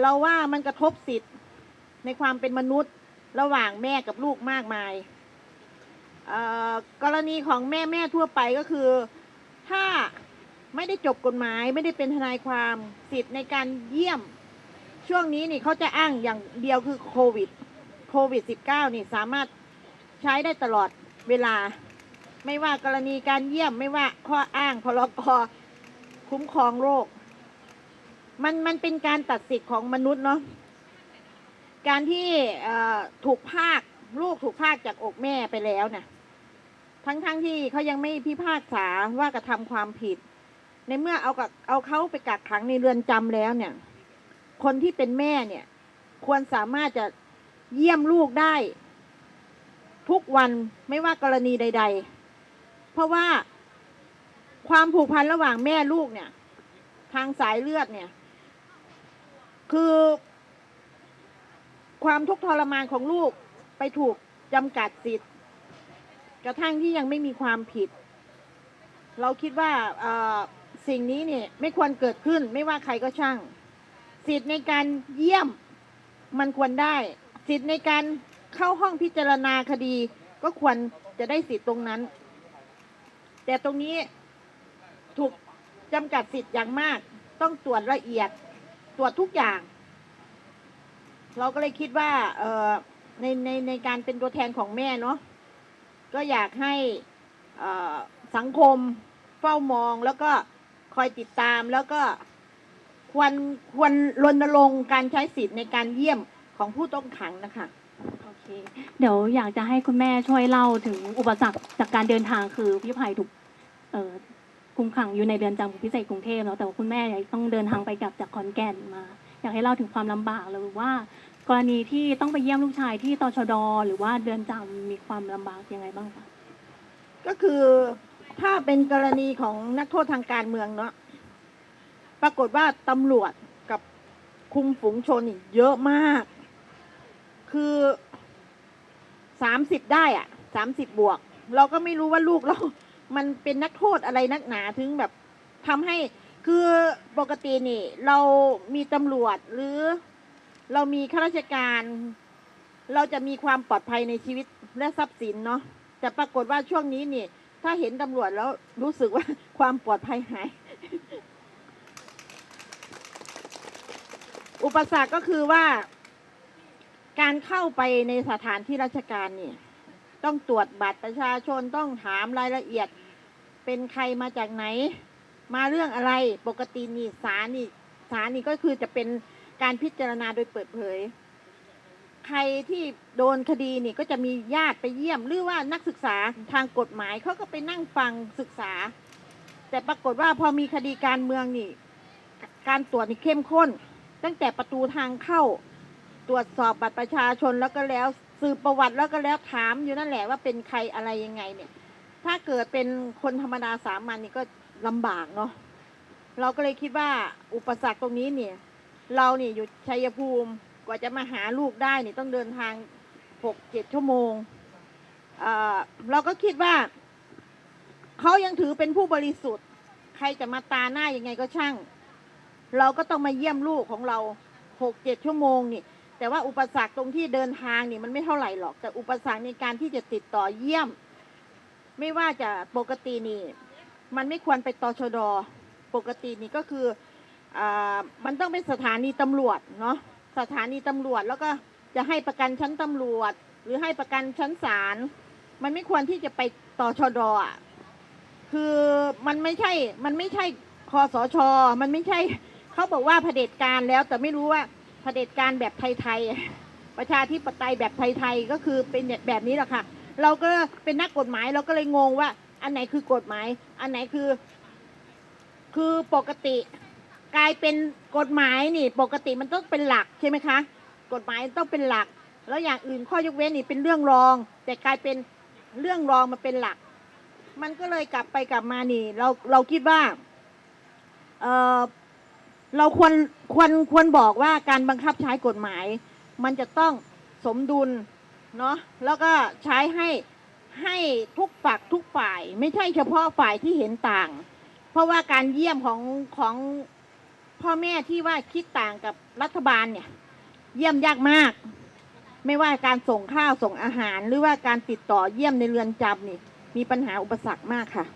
เราว่ามันกระทบสิทธิ์ในความเป็นมนุษย์ระหว่างแม่กับลูกมากมายเอ่อกรณีของแม่แม่ทั่วไปก็คือ ถ้าไม่ได้จบกฎหมาย ไม่ได้เป็นทนายความสิทธิ์ในการเยี่ยม ช่วงนี้นี่เขาจะอ้างอย่างเดียวคือโควิดโควิด -19 นี่สามารถใช้ได้ตลอดเวลา ไม่ว่ากรณีการเยี่ยมไม่ว่าข้ออ้างพรกคุ้มครองโรค มันมันเป็นการตัดสิทธิ์ของมนุษย์เนาะการที่ถูกภาคลูกถูกภาคจากอกแม่ไปแล้วเนี่ยทั้งทั้งที่เขายังไม่พิพากษาว่ากระทำความผิด ในเมื่อเอากับเอาเขาไปกักขังในเรือนจำแล้วเนี่ย คนที่เป็นแม่เนี่ย ควรสามารถจะเยี่ยมลูกได้ ทุกวันไม่ว่ากรณีใด ๆ เพราะว่าความผูกพันระหว่างแม่ลูกเนี่ย ทางสายเลือดเนี่ย คือ ความทุกข์ทรมานของลูกไปถูกจำกัดสิทธิ์กระทั่งที่ยังไม่มีความผิด เราคิดว่าสิ่งนี้เนี่ยไม่ควรเกิดขึ้นไม่ว่าใครก็ช่าง สิทธิ์ในการเยี่ยมมันควรได้ สิทธิ์ในการเข้าห้องพิจารณาคดีก็ควรจะได้สิทธิ์ตรงนั้น แต่ตรงนี้ถูกจำกัดสิทธิ์อย่างมาก ต้องตรวจละเอียด ตรวจทุกอย่าง เราก็เลยคิดว่าเออในในในการเป็นตัวแทนของแม่เนาะก็อยากให้สังคมเฝ้ามองแล้วก็คอยติดตามแล้วก็ควรควรรณรงค์การใช้สิทธิ์ในการเยี่ยมของผู้ต้องขังนะคะโอเค เดี๋ยวอยากจะให้คุณแม่ช่วยเล่าถึงอุปสรรคจากการเดินทางคือพี่ภัยถูกเอ่อ คุมขังอยู่ในเรือนจำพิเศษกรุงเทพแล้วแต่ว่าคุณแม่เนี่ยต้องเดินทางไปกลับจากขอนแก่นมา อยากให้เล่าถึงความลำบากหรือว่า กรณีที่ต้องไปเยี่ยมลูกชายที่ตชดหรือว่าเรือนจำมีความลำบากยังไงบ้างคะก็คือถ้าเป็นกรณีของนักโทษทางการเมืองเนาะปรากฏว่าตำรวจกับคุมฝูงชนนี่เยอะมาก คือสามสิบได้อะสามสิบบวก เราก็ไม่รู้ว่าลูกเรา มันเป็นนักโทษอะไรนักหนาถึงแบบทำให้คือปกตินี่ เรามีตำรวจหรือเรามีข้าราชการ เราจะมีความปลอดภัยในชีวิตและทรัพย์สินเนาะแต่ปรากฏว่าช่วงนี้นี่ ถ้าเห็นตำรวจแล้วรู้สึกว่าความปลอดภัยหาย อุปสรรคก็คือว่า การเข้าไปในสถานที่ราชการนี่ ต้องตรวจบัตรประชาชนต้องถามรายละเอียด เป็นใครมาจากไหน มาเรื่องอะไรปกตินี่ศาลนี่ศาลนี่ก็คือจะเป็นการพิจารณาโดยเปิดเผย ใครที่โดนคดีนี่ก็จะมีญาติไปเยี่ยม หรือว่านักศึกษาทางกฎหมายเขาก็ไปนั่งฟังศึกษา แต่ปรากฏว่าพอมีคดีการเมืองนี่ การตรวจนี่เข้มข้น ตั้งแต่ประตูทางเข้าตรวจสอบบัตรประชาชนแล้วก็แล้ว สืบประวัติแล้วก็แล้วถามอยู่นั่นแหละว่าเป็นใครอะไรยังไงเนี่ย ถ้าเกิดเป็นคนธรรมดาสามัญนี่ก็ลำบากเนาะเราก็เลยคิดว่าอุปสรรคตรงนี้เนี่ย เราเนี่ยอยู่ชัยภูมิกว่าจะมาหาลูกได้เนี่ยต้องเดินทางหกเจ็ดชั่วโมงเอ่อเราก็คิดว่าเขายังถือเป็นผู้บริสุทธิ์ ใครจะมาตาหน้ายังไงก็ช่าง เราก็ต้องมาเยี่ยมลูกของเราหกเจ็ดชั่วโมงนี่ แต่ว่าอุปสรรคตรงที่เดินทางนี่มันไม่เท่าไหร่หรอก แต่อุปสรรคในการที่จะติดต่อเยี่ยม ไม่ว่าจะปกตินี่ มันไม่ควรไปตชดปกตินี่ก็คืออมันต้องเป็นสถานีตำรวจเนาะสถานีตำรวจแล้วก็จะให้ประกันชั้นตำรวจ หรือให้ประกันชั้นศาลมันไม่ควรที่จะไปตชดอะคือมันไม่ใช่ มันไม่ใช่คอสช มันไม่ใช่ เขาบอกว่าเผด็จการแล้วแต่ไม่รู้ว่า เผด็จการแบบไทยๆประชาธิปไตยแบบไทยๆก็คือเป็นแบบนี้แหละค่ะ เราก็เป็นนักกฎหมายเราก็เลยงงว่า อันไหนคือกฎหมาย อันไหนคือ คือปกติ กลายเป็นกฎหมายนี่ ปกติมันต้องเป็นหลักใช่ไหมคะ กฎหมายต้องเป็นหลัก แล้วอย่างอื่นข้อยกเว้นนี่เป็นเรื่องรอง แต่กลายเป็นเรื่องรองมาเป็นหลัก มันก็เลยกลับไปกลับมานี่ เราเราคิดว่าเออ เราควรควรควรบอกว่าการบังคับใช้กฎหมาย มันจะต้องสมดุลเนาะแล้วก็ใช้ให้ให้ทุกฝักทุกฝ่าย ไม่ใช่เฉพาะฝ่ายที่เห็นต่าง เพราะว่าการเยี่ยมของของพ่อแม่ที่ว่าคิดต่างกับรัฐบาลเนี่ย เยี่ยมยากมาก ไม่ว่าการส่งข้าวส่งอาหาร หรือว่าการติดต่อเยี่ยมในเรือนจำนี่มีปัญหาอุปสรรคมากค่ะ